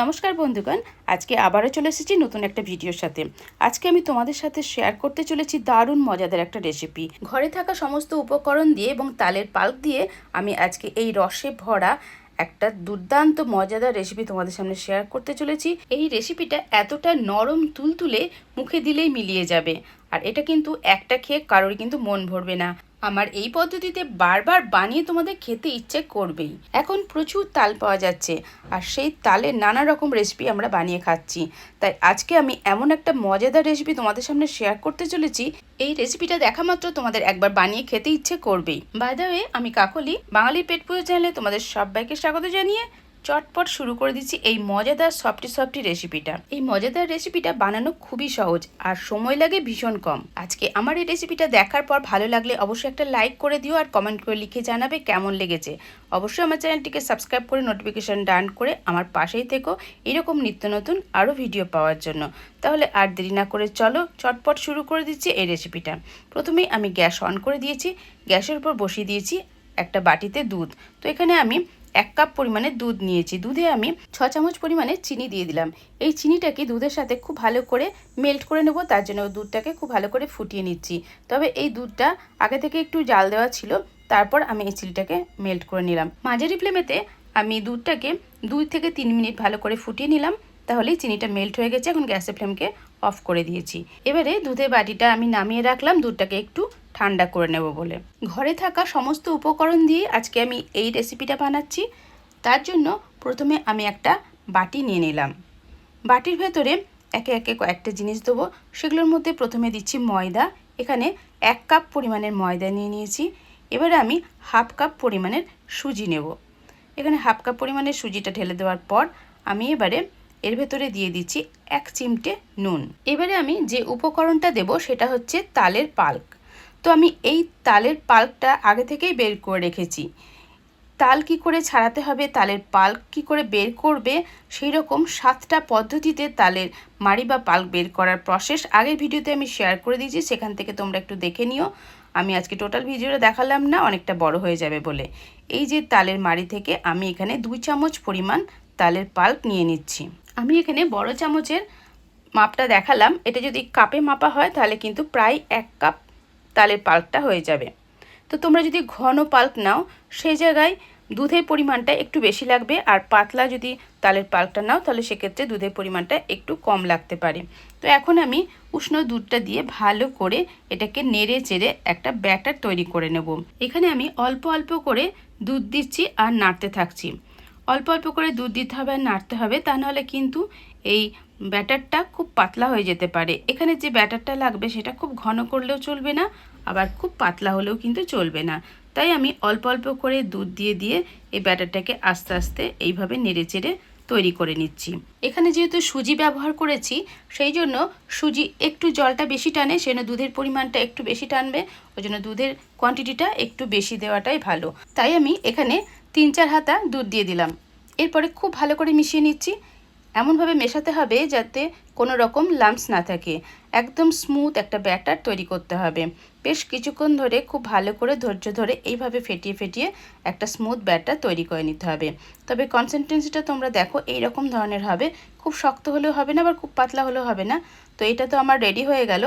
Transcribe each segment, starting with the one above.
নমস্কার বন্ধুগণ, আজকে আবারও চলে এসেছি নতুন একটা ভিডিওর সাথে। আজকে আমি তোমাদের সাথে শেয়ার করতে চলেছি দারুণ মজাদার একটা রেসিপি ঘরে থাকা সমস্ত উপকরণ দিয়ে এবং তালের পাল্প দিয়ে আমি আজকে এই রসে ভরা একটা দুর্দান্ত মজাদার রেসিপি তোমাদের সামনে শেয়ার করতে চলেছি। এই রেসিপিটা এতটা নরম, তুলতুলে, মুখে দিলেই মিলিয়ে যাবে। আর এটা কিন্তু একটা খেয়ে কারোর কিন্তু মন ভরবে না। আমার এই পদ্ধতিতে বারবার বানিয়ে তোমাদের খেতে ইচ্ছে করবেই। এখন প্রচুর তাল পাওয়া যাচ্ছে আর সেই তালের নানা রকম রেসিপি আমরা বানিয়ে খাচ্ছি। তাই আজকে আমি এমন একটা মজাদার রেসিপি তোমাদের সামনে শেয়ার করতে চলেছি। এই রেসিপিটা দেখা মাত্র তোমাদের একবার বানিয়ে খেতে ইচ্ছে করবেই। বাই আমি কাকলি, বাঙালির পেট পুজো চ্যানেলে তোমাদের সবাইকে স্বাগত জানিয়ে চটপট শুরু করে দিচ্ছি এই মজাদার সফটি সফটি রেসিপিটা। এই মজাদার রেসিপিটা বানানো খুবই সহজ আর সময় লাগে ভীষণ কম। আজকে আমার এই রেসিপিটা দেখার পর ভালো লাগলে অবশ্যই একটা লাইক করে দিও আর কমেন্ট করে লিখে জানাবে কেমন লেগেছে। অবশ্যই আমার চ্যানেলটিকে সাবস্ক্রাইব করে নোটিফিকেশান ডান করে আমার পাশেই থেকো এরকম নিত্য নতুন আরও ভিডিও পাওয়ার জন্য। তাহলে আর দেরি না করে চলো চটপট শুরু করে দিচ্ছি এই রেসিপিটা। প্রথমেই আমি গ্যাস অন করে দিয়েছি। গ্যাসের উপর বসিয়ে দিয়েছি একটা বাটিতে দুধ। তো এখানে আমি এক কাপ পরিমাণে দুধ নিয়েছি। দুধে আমি ছ চামচ পরিমাণে চিনি দিয়ে দিলাম। এই চিনিটাকে দুধের সাথে খুব ভালো করে মেল্ট করে নেব, তার জন্য দুধটাকে খুব ভালো করে ফুটিয়ে নিচ্ছি। তবে এই দুধটা আগে থেকে একটু জাল দেওয়া ছিল, তারপর আমি এই চিনিটাকে মেল্ট করে নিলাম। মাঝারি ফ্লেমেতে আমি দুধটাকে দুই থেকে তিন মিনিট ভালো করে ফুটিয়ে নিলাম। তাহলেই চিনিটা মেল্ট হয়ে গেছে, এখন গ্যাসের ফ্লেমকে অফ করে দিয়েছি। এবারে দুধের বাটিটা আমি নামিয়ে রাখলাম, দুধটাকে একটু ঠান্ডা করে নেব বলে। ঘরে থাকা সমস্ত উপকরণ দিয়ে আজকে আমি এই রেসিপিটা বানাচ্ছি। তার জন্য প্রথমে আমি একটা বাটি নিয়ে নিলাম। বাটির ভেতরে একে একে কয়েকটা জিনিস দেবো। সেগুলোর মধ্যে প্রথমে দিচ্ছি ময়দা। এখানে এক কাপ পরিমাণের ময়দা নিয়ে নিয়েছি। এবারে আমি হাফ কাপ পরিমাণের সুজি নেব। এখানে হাফ কাপ পরিমাণের সুজিটা ঢেলে দেওয়ার পর আমি এবারে এর ভেতরে দিয়ে দিচ্ছি এক চিমটে নুন। এবারে আমি যে উপকরণটা দেব সেটা হচ্ছে তালের পাল্ক। তো আমি এই তালের পাল্কটা আগে থেকেই বের করে রেখেছি। তাল কি করে ছাড়াতে হবে, তালের পাল্ক কি করে বের করবে সেই রকম সাতটা পদ্ধতিতে তালের মাড়ি বা পাল্ক বের করার প্রসেস আগের ভিডিওতে আমি শেয়ার করে দিয়েছি, সেখান থেকে তোমরা একটু দেখে নিও। আমি আজকে টোটাল ভিডিওটা দেখালাম না, অনেকটা বড় হয়ে যাবে বলে। এই যে তালের মাড়ি থেকে আমি এখানে দুই চামচ পরিমাণ তালের পাল্ক নিয়ে নিচ্ছি। আমি এখানে বড় চামচের মাপটা দেখালাম। এটা যদি কাপে মাপা হয়, তাহলে কিন্তু প্রায় এক কাপ তালের পাল্কটা হয়ে যাবে। তো তোমরা যদি ঘন পাল্ক নাও, সেই জায়গায় দুধের পরিমাণটা একটু বেশি লাগবে। আর পাতলা যদি তালের পাল্কটা নাও, তাহলে সেক্ষেত্রে দুধের পরিমাণটা একটু কম লাগতে পারে। তো এখন আমি উষ্ণ দুধটা দিয়ে ভালো করে এটাকে নেড়ে চেড়ে একটা ব্যাটার তৈরি করে নেব। এখানে আমি অল্প অল্প করে দুধ দিচ্ছি আর নাড়তে থাকছি। অল্প অল্প করে দুধ দিতে হবে আর নাড়তে হবে, তা নাহলে কিন্তু এই ব্যাটারটা খুব পাতলা হয়ে যেতে পারে। এখানে যে ব্যাটারটা লাগবে সেটা খুব ঘন করলেও চলবে না, আবার খুব পাতলা হলেও কিন্তু চলবে না। তাই আমি অল্প অল্প করে দুধ দিয়ে দিয়ে এই ব্যাটারটাকে আস্তে আস্তে এইভাবে নেড়ে চেড়ে তৈরি করে নিচ্ছি। এখানে যেহেতু সুজি ব্যবহার করেছি, সেই জন্য সুজি একটু জলটা বেশি টানে সেজন্য দুধের পরিমাণটা একটু বেশি টানবে, ওই জন্য দুধের কোয়ান্টিটিটা একটু বেশি দেওয়াটাই ভালো। তাই আমি এখানে তিন চার হাতা দুধ দিয়ে দিলাম। এরপরে খুব ভালো করে মিশিয়ে নিচ্ছি। এমনভাবে মেশাতে হবে যাতে কোনো রকম লাম্পস না থাকে। একদম স্মুথ একটা ব্যাটার তৈরি করতে হবে। বেশ কিছুক্ষণ ধরে খুব ভালো করে ধৈর্য ধরে এইভাবে ফেটিয়ে ফেটিয়ে একটা স্মুথ ব্যাটার তৈরি করে নিতে হবে। তবে কনসিস্টেন্সিটা তোমরা দেখো এই রকম ধরনের হবে। খুব শক্ত হলেও হবে না, আবার খুব পাতলা হলেও হবে না। তো এটা তো আমার রেডি হয়ে গেল।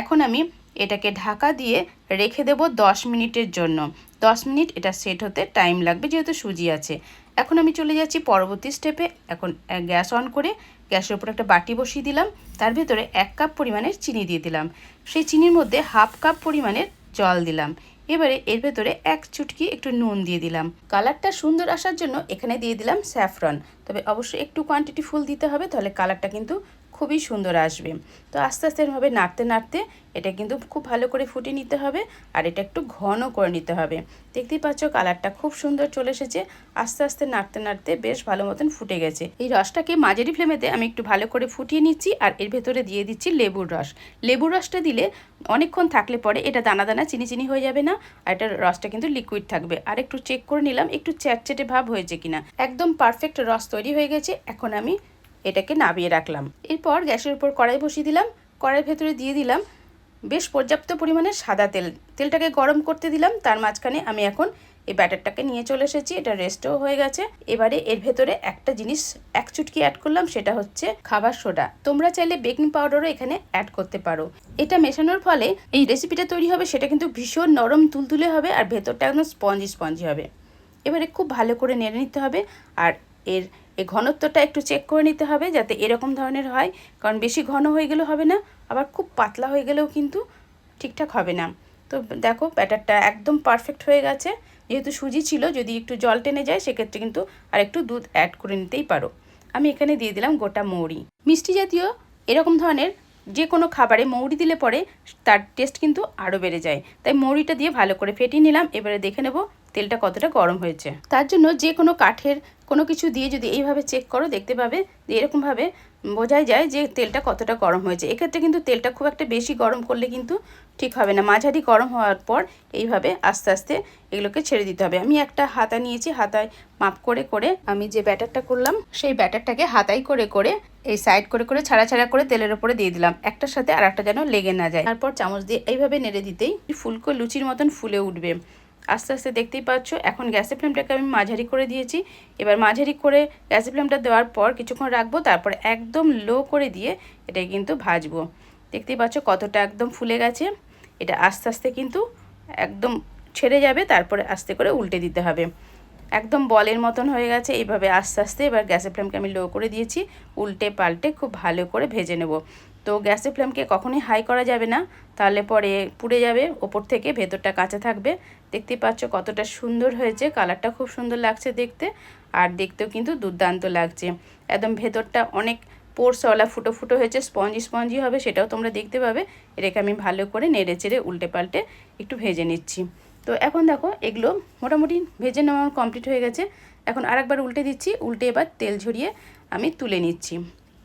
এখন আমি এটাকে ঢাকা দিয়ে রেখে দেব দশ মিনিটের জন্য। দশ মিনিট এটা সেট হতে টাইম লাগবে যেহেতু সুজি আছে। এখন আমি চলে যাচ্ছি পরবর্তী স্টেপে এখন গ্যাস অন করে গ্যাসের উপর একটা বাটি বসিয়ে দিলাম। তার ভেতরে এক কাপ পরিমাণের চিনি দিয়ে দিলাম। সেই চিনির মধ্যে হাফ কাপ পরিমাণের জল দিলাম। এবারে এর ভেতরে এক চুটকি একটু নুন দিয়ে দিলাম। কালারটা সুন্দর আসার জন্য এখানে দিয়ে দিলাম স্যাফরন তবে অবশ্যই একটু কোয়ান্টিটি ফুল দিতে হবে, তাহলে কালারটা কিন্তু খুবই সুন্দর আসবে। তো আস্তে আস্তে এরভাবে নাড়তে নাড়তে এটা কিন্তু খুব ভালো করে ফুটিয়ে নিতে হবে আর এটা একটু ঘন করে নিতে হবে। দেখতেই পাচ্ছ কালারটা খুব সুন্দর চলে এসেছে। আস্তে আস্তে নাড়তে নাড়তে বেশ ভালো মতন ফুটে গেছে। এই রসটাকে মাঝারি ফ্লেমেতে আমি একটু ভালো করে ফুটিয়ে নিচ্ছি আর এর ভেতরে দিয়ে দিচ্ছি লেবুর রস। লেবুর রসটা দিলে অনেকক্ষণ থাকলে পরে এটা দানা দানা চিনি চিনি হয়ে যাবে না আর এটার রসটা কিন্তু লিকুইড থাকবে। আর একটু চেক করে নিলাম, একটু চ্যাটচেটে ভাব হয়েছে কিনা। একদম পারফেক্ট রস তৈরি হয়ে গেছে। এখন আমি এটাকে নাবিয়ে রাখলাম। এরপর গ্যাসের উপর কড়াই বসিয়ে দিলাম। কড়াইয়ের ভেতরে দিয়ে দিলাম বেশ পর্যাপ্ত পরিমাণে সাদা তেল। তেলটাকে গরম করতে দিলাম। তার মাঝখানে আমি এখন এই ব্যাটারটাকে নিয়ে চলে এসেছি। এটা রেস্টও হয়ে গেছে। এবারে এর ভেতরে একটা জিনিস, এক চুটকি অ্যাড করলাম, সেটা হচ্ছে খাবার সোডা। তোমরা চাইলে বেকিং পাউডারও এখানে অ্যাড করতে পারো। এটা মেশানোর ফলে এই রেসিপিটা তৈরি হবে, সেটা কিন্তু ভীষণ নরম, তুলতুলে হবে আর ভেতরটা একদম স্পঞ্জি স্পঞ্জি হবে। এবারে খুব ভালো করে নেড়ে নিতে হবে। আর এর এই ঘনত্বটা একটু চেক করে নিতে হবে যাতে এরকম ধরনের হয়। কারণ বেশি ঘন হয়ে গেলেও হবে না, আবার খুব পাতলা হয়ে গেলেও কিন্তু ঠিকঠাক হবে না। তো দেখো ব্যাটারটা একদম পারফেক্ট হয়ে গেছে। যেহেতু সুজি ছিল, যদি একটু জল টেনে যায়, সেক্ষেত্রে কিন্তু আর একটু দুধ অ্যাড করে নিতেই পারো। আমি এখানে দিয়ে দিলাম গোটা মৌরি। মিষ্টি জাতীয় এরকম ধরনের যে কোনো খাবারে মৌরি দিলে পরে তার টেস্ট কিন্তু আরও বেড়ে যায়। তাই মৌরিটা দিয়ে ভালো করে ফেটিয়ে নিলাম। এবারে দেখে নেব তেলটা কতটা গরম হয়েছে? তার জন্য যে কোনো কাঠের কোনো কিছু দিয়ে যদি এইভাবে চেক করো, দেখতে পাবে এরকমভাবে বোঝাই যায় যে তেলটা কতটা গরম হয়েছে। এক্ষেত্রে কিন্তু তেলটা খুব একটা বেশি গরম করলে কিন্তু ঠিক হবে না। মাঝারি গরম হওয়ার পর এইভাবে আস্তে আস্তে এগুলোকে ছেড়ে দিতে হবে। আমি একটা হাতা নিয়েছি, হাতায় মাপ করে করে আমি যে ব্যাটারটা করলাম, সেই ব্যাটারটাকে হাতাই করে করে এই সাইড করে করে ছাড়া ছাড়া করে তেলের ওপরে দিয়ে দিলাম। একটার সাথে আর একটা যেন লেগে না যায়। তারপর চামচ দিয়ে এইভাবে নেড়ে দিতেই ফুলকো লুচির মতন ফুলে উঠবে। আস্তে আস্তে দেখতেই পাচ্ছ, এখন গ্যাসের ফ্লেমটাকে আমি মাঝারি করে দিয়েছি। এবার মাঝারি করে গ্যাসের ফ্লেমটা দেওয়ার পর কিছুক্ষণ রাখব, তারপর একদম লো করে দিয়ে এটাকে কিন্তু ভাজবো। দেখতেই পাচ্ছ কতটা একদম ফুলে গেছে। এটা আস্তে আস্তে কিন্তু একদম ছেড়ে যাবে, তারপরে আস্তে করে উল্টে দিতে হবে। একদম বলের মতন হয়ে গেছে, এইভাবে আস্তে আস্তে এবার গ্যাসের ফ্লেমকে আমি লো করে দিয়েছি। উল্টে পাল্টে খুব ভালো করে ভেজে নেব। তো গ্যাসের ফ্লেমকে কখনোই হাই করা যাবে না, তাহলে পরে পুড়ে যাবে, ওপর থেকে ভেতরটা কাঁচা থাকবে। দেখতে পাচ্ছ কতটা সুন্দর হয়েছে, কালারটা খুব সুন্দর লাগছে দেখতে, আর দেখতেও কিন্তু দুর্দান্ত লাগছে। একদম ভেতরটা অনেক পোর্সওয়ালা ফুটো ফুটো হয়েছে, স্পঞ্জি স্পঞ্জি হবে, সেটাও তোমরা দেখতে পাবে। এটাকে আমি ভালো করে নেড়ে চেড়ে উল্টে পাল্টে একটু ভেজে নিচ্ছি। তো এখন দেখো এগুলো মোটামুটি ভেজে নেওয়া কমপ্লিট হয়ে গেছে। এখন আরেকবার উল্টে দিচ্ছি, উল্টে এবার তেল ঝরিয়ে আমি তুলে নিচ্ছি।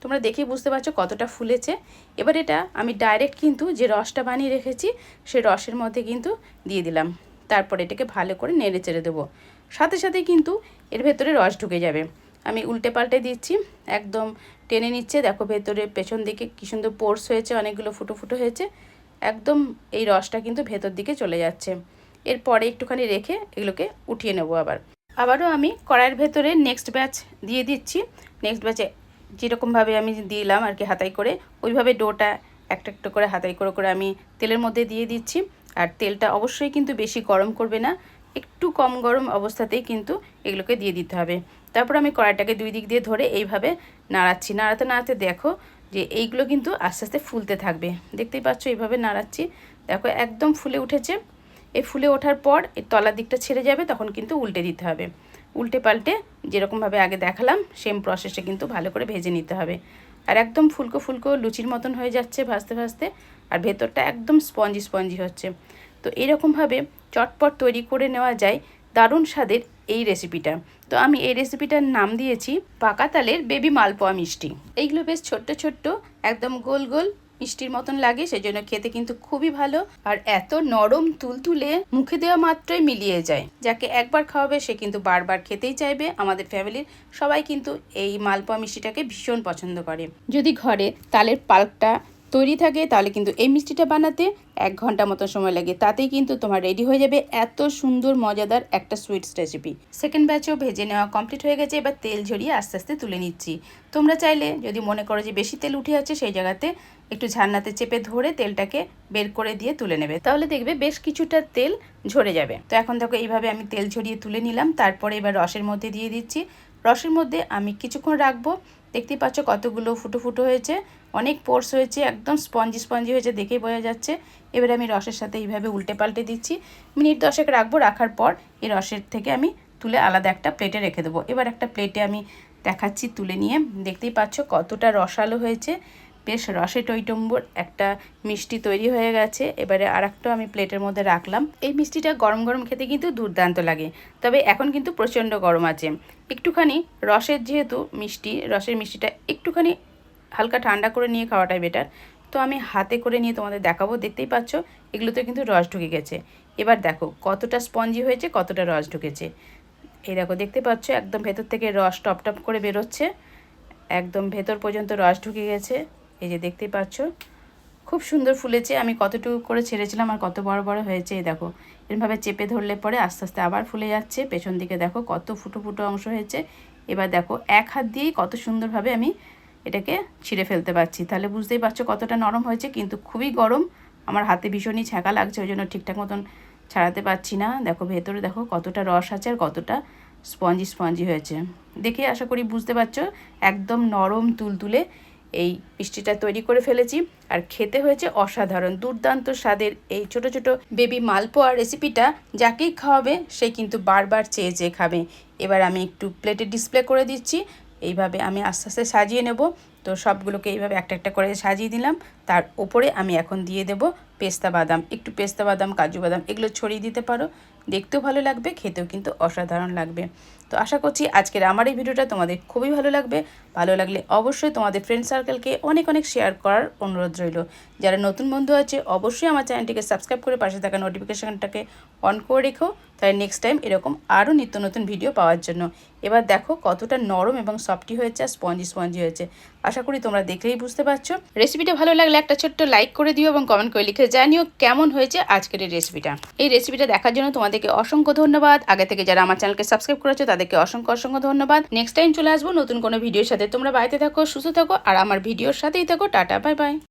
তোমরা দেখেই বুঝতে পারছ কতটা ফুলেছে। এবার এটা আমি ডাইরেক্ট কিন্তু যে রসটা বানিয়ে রেখেছি সেই রসের মধ্যে কিন্তু দিয়ে দিলাম। তারপর এটাকে ভালো করে নেড়ে চেড়ে দেবো। সাথে সাথে কিন্তু এর ভেতরে রস ঢুকে যাবে। আমি উল্টে পাল্টে দিচ্ছি, একদম টেনে নিচ্ছে। দেখো ভেতরে পেছন দিকে কী সুন্দর পোর্স হয়েছে, অনেকগুলো ফুটো ফুটো হয়েছে। একদম এই রসটা কিন্তু ভেতর দিকে চলে যাচ্ছে। এরপরে একটুখানি রেখে এগুলোকে উঠিয়ে নেব আবার। আবারও আমি কড়াইয়ের ভেতরে নেক্সট ব্যাচ দিয়ে দিচ্ছি। নেক্সট ব্যাচে যেরকমভাবে আমি দিলাম আর কি হাতাই করে, ওইভাবে ডোটা একটা একটা করে হাতাই করে করে আমি তেলের মধ্যে দিয়ে দিচ্ছি। আর তেলটা অবশ্যই কিন্তু বেশি গরম করবে না, একটু কম গরম অবস্থাতেই কিন্তু এগুলোকে দিয়ে দিতে হবে। তারপর আমি কড়াইটাকে দুই দিক দিয়ে ধরে এইভাবে নাড়াচ্ছি। নাড়াতে নাড়াতে দেখো যে এইগুলো কিন্তু আস্তে আস্তে ফুলতে থাকবে। দেখতেই পাচ্ছ এইভাবে নাড়াচ্ছি। দেখো একদম ফুলে উঠেছে। এই ফুলে ওঠার পর এই তলার দিকটা ছেড়ে যাবে, তখন কিন্তু উল্টে দিতে হবে। উল্টে পাল্টে যেরকমভাবে আগে দেখালাম সেম প্রসেসে কিন্তু ভালো করে ভেজে নিতে হবে। আর একদম ফুলকো ফুলকো লুচির মতন হয়ে যাচ্ছে ভাজতে ভাজতে, আর ভেতরটা একদম স্পঞ্জি স্পঞ্জি হচ্ছে। তো এরকমভাবে চটপট তৈরি করে নেওয়া যায় দারুণ স্বাদের এই রেসিপিটা তো আমি এই রেসিপিটার নাম দিয়েছি পাকা তালের বেবি মালপোয়া মিষ্টি। এইগুলো বেশ ছোট্ট ছোট্ট, একদম গোল গোল মিষ্টির মতন লাগে, সেজন্য খেতে কিন্তু খুবই ভালো। আর এত নরম তুলতুলে মুখে দেওয়া মাত্রই মিলিয়ে যায়। যাকে একবার খাওয়াবে, সে কিন্তু বারবার খেতেই চাইবে। আমাদের ফ্যামিলির সবাই কিন্তু এই মালপোয়া মিষ্টিটাকে ভীষণ পছন্দ করে। যদি ঘরে তালের পাল্পটা তৈরি থাকে, তাহলে কিন্তু এই মিষ্টিটা বানাতে এক ঘণ্টা মতো সময় লাগে। তাতেই কিন্তু তোমার রেডি হয়ে যাবে এত সুন্দর, মজাদার একটা সুইটস রেসিপি সেকেন্ড ব্যাচও ভেজে নেওয়া কমপ্লিট হয়ে গেছে, এবার তেল ঝরিয়ে আস্তে আস্তে তুলে নিচ্ছি। তোমরা চাইলে যদি মনে করো যে বেশি তেল উঠে আছে, সেই জায়গাতে একটু ঝান্নাতে চেপে ধরে তেলটাকে বের করে দিয়ে তুলে নেবে। তাহলে দেখবে বেশ কিছুটা তেল ঝরে যাবে। তো এখন দেখো, এইভাবে আমি তেল ঝরিয়ে তুলে নিলাম। তারপরে এবার রসের মধ্যে দিয়ে দিচ্ছি। রসের মধ্যে আমি কিছুক্ষণ রাখব। দেখতেই পাচ্ছ কতগুলো ফুটো ফুটো হয়েছে। অনেক পোর্স হয়েছে, একদম স্পঞ্জি স্পঞ্জি হয়েছে দেখেই বোঝা যাচ্ছে। এবারে আমি রসের সাথে এইভাবে উল্টে পাল্টে দিচ্ছি। মিনিট দশেক রাখব, রাখার পর এই রসের থেকে আমি তুলে আলাদা একটা প্লেটে রেখে দেবো। এবার একটা প্লেটে আমি দেখাচ্ছি তুলে নিয়ে। দেখতেই পাচ্ছ কতটা রসালো হয়েছে। বেশ রসে টইটম্বর একটা মিষ্টি তৈরি হয়ে গেছে। এবারে আর আমি প্লেটের মধ্যে রাখলাম। এই মিষ্টিটা গরম গরম খেতে কিন্তু দুর্দান্ত লাগে। তবে এখন কিন্তু প্রচণ্ড গরম আছে। একটুখানি রসের যেহেতু মিষ্টি, রসের মিষ্টিটা একটুখানি হালকা ঠান্ডা করে নিয়ে খাওয়াটাই বেটার তো আমি হাতে করে নিয়ে তোমাদের দেখাবো, দেখতেই পাচ্ছ এগুলোতে কিন্তু রস ঢুকে গেছে। এবার দেখো কতটা স্পঞ্জি হয়েছে, কতটা রস ঢুকেছে। এই দেখো, দেখতে পাচ্ছ একদম ভেতর থেকে রস টপ টপ করে বেরোচ্ছে। একদম ভেতর পর্যন্ত রস ঢুকে গেছে। এই যে দেখতেই পাচ্ছ, খুব সুন্দর ফুলেছে। আমি কতটুকু করে ছেড়েছিলাম আর কত বড় বড় হয়েছে, এই দেখো। এরভাবে চেপে ধরলে পরে আস্তে আস্তে আবার ফুলে যাচ্ছে। পেছন দিকে দেখো কত ফুটো ফুটো অংশ হয়েছে। এবার দেখো এক হাত দিয়েই কত সুন্দরভাবে আমি এটাকে ছিঁড়ে ফেলতে পারছি। তাহলে বুঝতেই পারছ কতটা নরম হয়েছে, কিন্তু খুবই গরম। আমার হাতে ভীষণই ছ্যাঁকা লাগছে, ওই জন্য ঠিকঠাক মতন ছাড়াতে পারছি না। দেখো ভেতরে দেখো কতটা রস আছে আর কতটা স্পঞ্জি স্পঞ্জি হয়েছে। দেখে আশা করি বুঝতে পারছ, একদম নরম তুলতুলে এই মিষ্টিটা তৈরি করে ফেলেছি। আর খেতে হয়েছে অসাধারণ, দুর্দান্ত স্বাদের এই ছোট ছোট বেবি মালপোয়া রেসিপিটা যাকেই খাওয়াবে, সে কিন্তু বারবার চেয়ে চেয়ে খাবে। এবার আমি একটু প্লেটে ডিসপ্লে করে দিচ্ছি। এইভাবে আমি আস্তে আস্তে সাজিয়ে নেব। তো সবগুলোকে এইভাবে একটা একটা করে সাজিয়ে দিলাম। তার উপরে আমি এখন দিয়ে দেব পেস্তা বাদাম, একটু পেস্তা বাদাম, কাজু বাদাম, এগুলো ছড়িয়ে দিতে পারো। দেখতেও ভালো লাগবে, খেতেও কিন্তু অসাধারণ লাগবে। তো আশা করছি আজকের আমার এই ভিডিওটা তোমাদের খুবই ভালো লাগবে। ভালো লাগলে অবশ্যই তোমাদের ফ্রেন্ড সার্কেলকে অনেক অনেক শেয়ার করার অনুরোধ রইল। যারা নতুন বন্ধু আছে, অবশ্যই আমার চ্যানেলটিকে সাবস্ক্রাইব করে পাশে থাকা নোটিফিকেশানটাকে অন করে রেখো। তাই নেক্সট টাইম এরকম আরও নিত্য নতুন ভিডিও পাওয়ার জন্য। এবার দেখো কতটা নরম এবং সফটি হয়েছে আর স্পঞ্জি স্পঞ্জি হয়েছে। আশা করি তোমরা দেখলেই বুঝতে পারছ। রেসিপিটা ভালো লাগলে একটা ছোট্ট লাইক করে দিও এবং কমেন্ট করে লিখে জানিও কেমন হয়েছে আজকের এই রেসিপিটা এই রেসিপিটা দেখার জন্য তোমাদেরকে অসংখ্য ধন্যবাদ। আগে থেকে যারা আমার চ্যানেলকে সাবস্ক্রাইব করেছ, তাদেরকে অসংখ্য অসংখ্য ধন্যবাদ। নেক্সট টাইম চলে আসব নতুন কোনো ভিডিওর সাথে। তোমরা বাড়িতে থাকো, সুস্থ থাকো, আর আমার ভিডিওর সাথেই থাকো। Tata bye bye